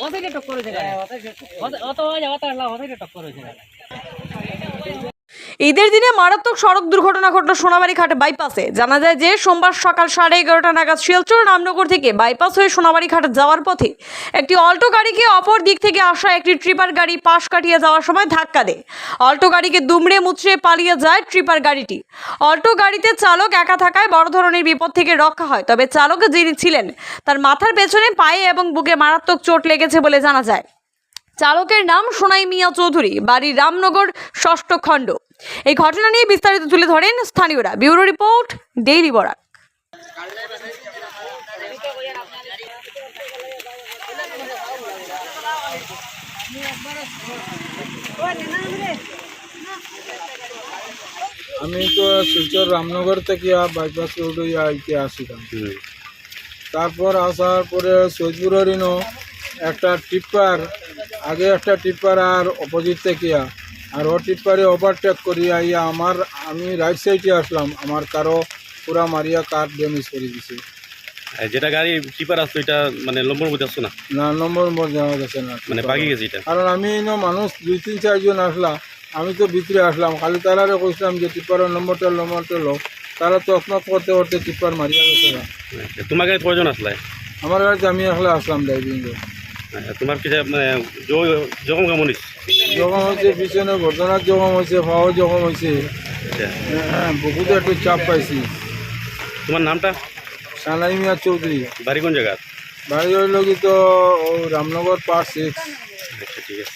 ওদের টক্কর হয়েছে অত অত ওদের টক্কর হয়েছে ঈদের দিনে মারাত্মক সড়ক দুর্ঘটনা ঘটল সোনাবাড়ি ঘাট বাইপাসে। জানা যায় যে সোমবার সকাল সাড়ে এগারোটা নাগাদ শিলচর রামনগর থেকে বাইপাস হয়ে সোনাবাড়ি ঘাট যাওয়ার পথে একটি অল্টো গাড়িকে অপর দিক থেকে আসা একটি ট্রিপার গাড়ি পাশ কাটিয়ে যাওয়ার সময় ধাক্কা দেয়। অল্টো গাড়িকে দুমড়ে মুচড়ে পালিয়ে যায় ট্রিপার গাড়িটি। অল্টো গাড়িতে চালক একা থাকায় বড় ধরনের বিপদ থেকে রক্ষা হয়, তবে চালক যিনি ছিলেন, তার মাথার পেছনে পায়ে এবং বুকে মারাত্মক চোট লেগেছে বলে জানা যায়। চালকের নাম সোনাই মিয়া চৌধুরী বাড়ি রামনগর ষষ্ঠ খণ্ড। এই ঘটনা নিয়ে বিস্তারিত তুলে ধরেন স্থানীয়রা। Bureau report daily Barak. আমি তো শিলচর রামনগর থেকে বাইপাস রোড আইতে আসিলাম। তারপর আসার পরে সৈদপুরের একটা টিপ্পার আগে একটা টিপ্পার আর অপোজিট থেকে আর ও টিপ্পারে ওভারটেক করি আইয়া আমার আমি রাইট সাইডে আসলাম। আমার কারও পুরা মারিয়া কার ড্যামেজ করে দিছে। যেটা গাড়ি টিপার আসতো এটা মানে লম্বর মধ্যে আসতো না? না নম্বর নম্বর জানা গেছে না। মানে বাগি গেছে এটা? কারণ আমি মানুষ দুই তিন চারজন আসলাম আমি তো ভিতরে আসলাম। খালি তারারে কইছিলাম যে টিপ্পারের নম্বরটা নম্বরটা লো তারা তো তকমক করতে করতে টিপ্পার মারিয়া গেছে। না। তোমার গাড়ি কয়জন আসলে আমার কাছে আমি আসলে আসলাম ড্রাইভিং আচ্ছা, তোমার কি মানে জখম কেমন হয়েছে? জখম হয়েছে পিছনে ঘটনার জখম হয়েছে পাওয়া জখম হয়েছে বহুত একটু চাপ পাইছি। তোমার নামটা? সানাই মিয়া চৌধুরী। বাড়ি কোন জায়গা? বাড়ি হইল কি তো রামনগর পার্ট সিক্স আচ্ছা ঠিক আছে।